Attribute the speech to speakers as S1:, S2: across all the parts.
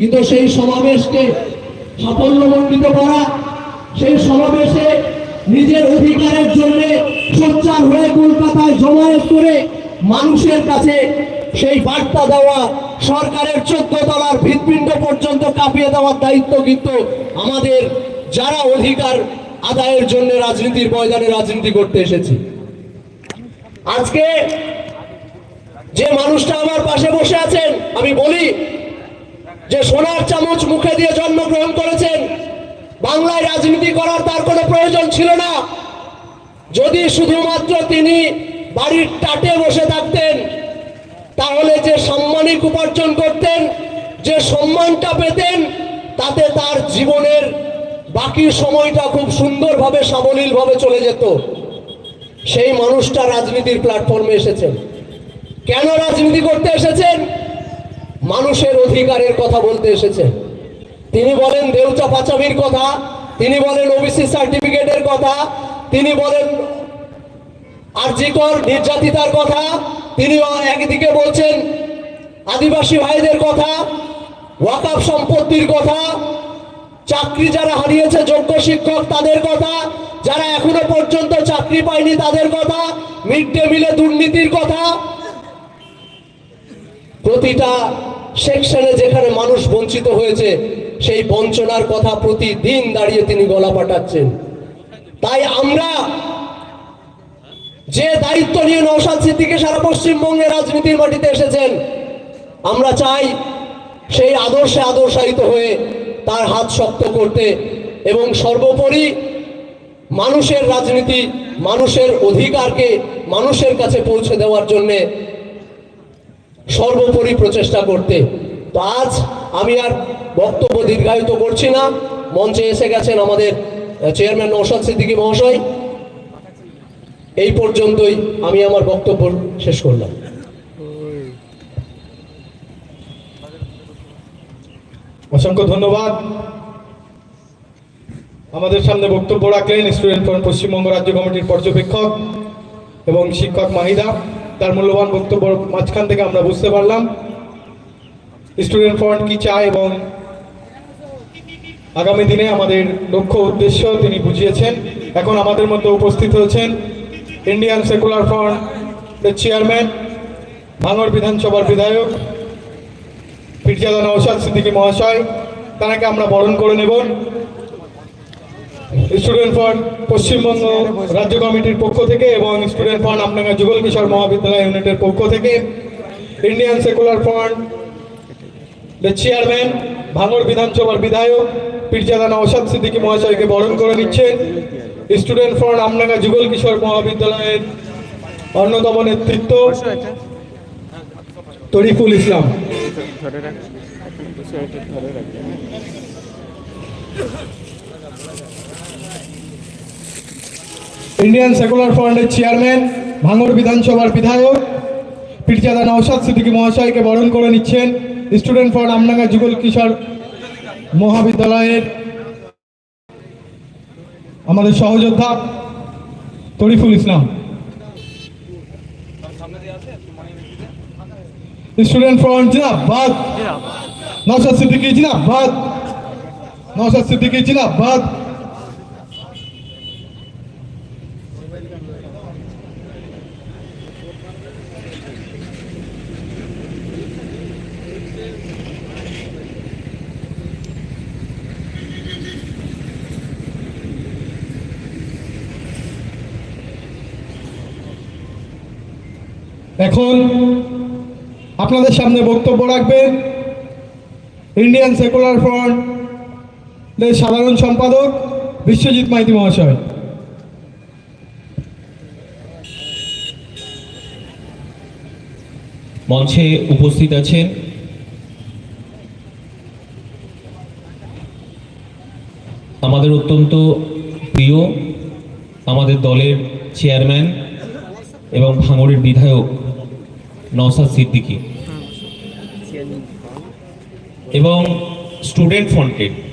S1: কিন্তু সেই সমাবেশকে সাফল্যমণ্ডিত করা, সেই সমাবেশে নিজের অধিকারের জন্য সোচ্চার হয়ে কলকাতায় জমায়েত করে মানুষের কাছে সেই বার্তা দেওয়া, সরকারের চোদ্দ তলার হৃৎপিণ্ড পর্যন্ত কাঁপিয়ে দেওয়ার দায়িত্ব কিন্তু আমাদের যারা অধিকার আদায়ের জন্য রাজনীতির ময়দানে রাজনীতি করতে এসেছি। আজকে যে মানুষটা আমার পাশে বসে আছেন, আমি বলি যে সোনার চামচ মুখে দিয়ে জন্মগ্রহণ করেছেন, বাংলায় রাজনীতি করার তার কোনো প্রয়োজন ছিল না। যদি শুধুমাত্র তিনি বাড়ির টাটে বসে থাকতেন, তাহলে যে সাম্মানিক উপার্জন করতেন, যে সম্মানটা পেতেন, তাতে তার জীবনের বাকি সময়টা খুব সুন্দরভাবে সাবলীলভাবে চলে যেত। সেই মানুষটা রাজনীতির প্ল্যাটফর্মে এসেছেন। কেন রাজনীতি করতে এসেছেন? মানুষের অধিকারের কথা বলতে এসেছে। তিনি বলেন দেউচা পাচামির কথা, তিনি বলেন ওবিসি সার্টিফিকেটের কথা, তিনি বলেন আরজিকর নির্যাতিতার কথা, তিনি একদিকে বলছেন আদিবাসী ভাইদের কথা ওয়াকাফ সম্পত্তির কথা, চাকরি যারা হারিয়েছে যোগ্য শিক্ষক তাদের কথা, যারা এখনও পর্যন্ত চাকরি পায়নি তাদের কথা, মিড ডে মিলে দুর্নীতির কথা। প্রতিটা সেকশনে যেখানে মানুষ বঞ্চিত হয়েছে, সেই বঞ্চনার কথা প্রতিদিন দাঁড়িয়ে তিনি গলা পাঠাচ্ছেন। তাই আমরা যে দায়িত্ব নিয়ে নৌসাদ সিদ্দিকে সারা পশ্চিমবঙ্গে রাজনীতির মাটিতে এসেছেন, আমরা চাই সেই আদর্শে আদর্শায়িত হয়ে তার হাত শক্ত করতে এবং সর্বোপরি মানুষের রাজনীতি, মানুষের অধিকারকে মানুষের কাছে পৌঁছে দেওয়ার জন্যে সর্বোপরি প্রচেষ্টা করতে। তো আজ আমি আর বক্তব্য দীর্ঘায়িত করছি না। মঞ্চে এসে গেছেন আমাদের চেয়ারম্যান নৌসাদ সিদ্দিকী মহাশয়। এই পর্যন্তই আমি আমার বক্তব্য শেষ করলাম।
S2: অসংখ্য ধন্যবাদ। আমাদের সামনে বক্তব্য রাখলেন স্টুডেন্ট ফ্রন্ট পশ্চিমবঙ্গ রাজ্য কমিটির পর্যবেক্ষক এবং শিক্ষক মাহিদা। তার মূল্যবান বক্তব্য মাঝখান থেকে আমরা বুঝতে পারলাম। স্টুডেন্ট ফ্রন্ট কি চায় এবং আগামী দিনে আমাদের লক্ষ্য উদ্দেশ্য তিনি বুঝিয়েছেন। এখন আমাদের মধ্যে উপস্থিত হয়েছেন ইন্ডিয়ান সেকুলার ফ্রন্ট চেয়ারম্যান, ভাঙড় বিধানসভার বিধায়ক, পীরজাদা নওশাদ সিদ্দিকী মহাশয়। তাকে আমরা বরণ করে নেব। স্টুডেন্ট ফ্রন্ট পশ্চিমবঙ্গ রাজ্য কমিটির পক্ষ থেকে এবং স্টুডেন্ট ফ্রন্ট আপনার যুগল কিশোর মহাবিদ্যালয় ইউনিটের পক্ষ থেকে ইন্ডিয়ান সেকুলার ফ্রন্ট চেয়ারম্যান ভাঙড় বিধানসভার বিধায়ক, পীরজাদা নওশাদ সিদ্দিকী মহাশয়কে বরণ করে নিচ্ছেন। স্টুডেন্ট ফ্রন্ট আমনাগা যুগল কিশোর মহাবিদ্যালয়ের অন্যতম নেতৃত্ব, তরিফুল ইসলাম।
S3: ধরে
S2: ইন্ডিয়ান সেকুলার ফ্রন্টের চেয়ারম্যান ভাঙড় বিধানসভার বিধায়ক পীরজাদা নওশাদ সিদ্দিকী মহাশয়কে বরণ করে নিচ্ছেন স্টুডেন্ট ফ্রন্ট আমনাগা যুগল কিশোর মহাবিদ্যালয়ের আমাদের সহযোদ্ধা তরিফুল ইসলাম। স্টুডেন্ট ফ্রন্ট জিনাবাদ নওশাদ সিদ্দিকী জিনাবাদ নওশাদ সিদ্দিকী জিনাবাদ এখন আপনাদের সামনে বক্তব্য রাখবেন ইন্ডিয়ান সেকুলার ফ্রন্ট সাধারণ সম্পাদক বিশ্বজিৎ মাইতি মহাশয়।
S4: মঞ্চে উপস্থিত আছেন আমাদের অত্যন্ত প্রিয়, আমাদের দলের চেয়ারম্যান এবং ভাঙড়ের বিধায়ক নওসাদ সিদ্দিকী। এবং স্টুডেন্ট ফ্রন্টের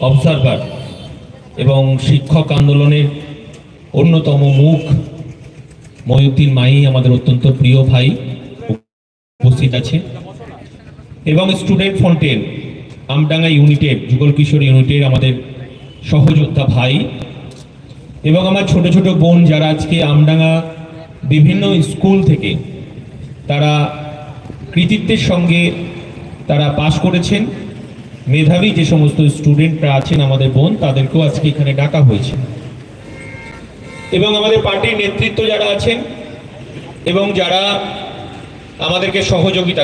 S4: অবজারভার এবং শিক্ষক আন্দোলনের অন্যতম মুখ ময়ুদ্দিন মাই আমাদের অত্যন্ত প্রিয় ভাই, উপস্থিত আছে। এবং স্টুডেন্ট ফ্রন্টের আমডাঙ্গা ইউনিটের, যুগল কিশোর ইউনিটের আমাদের সহযোদ্ধা ভাই এবং আমার ছোট ছোট বোন যারা আজকে আমডাঙ্গা বিভিন্ন স্কুল থেকে তারা কৃতিত্বের সঙ্গে তারা পাশ করেছেন। মেধাবী যে সমস্ত স্টুডেন্টরা আছেন আমাদের বোন, তাদেরকেও আজকে এখানে ডাকা হয়েছে। এবং আমাদের পার্টির নেতৃত্ব যারা আছেন, এবং যারা আমাদেরকে সহযোগিতা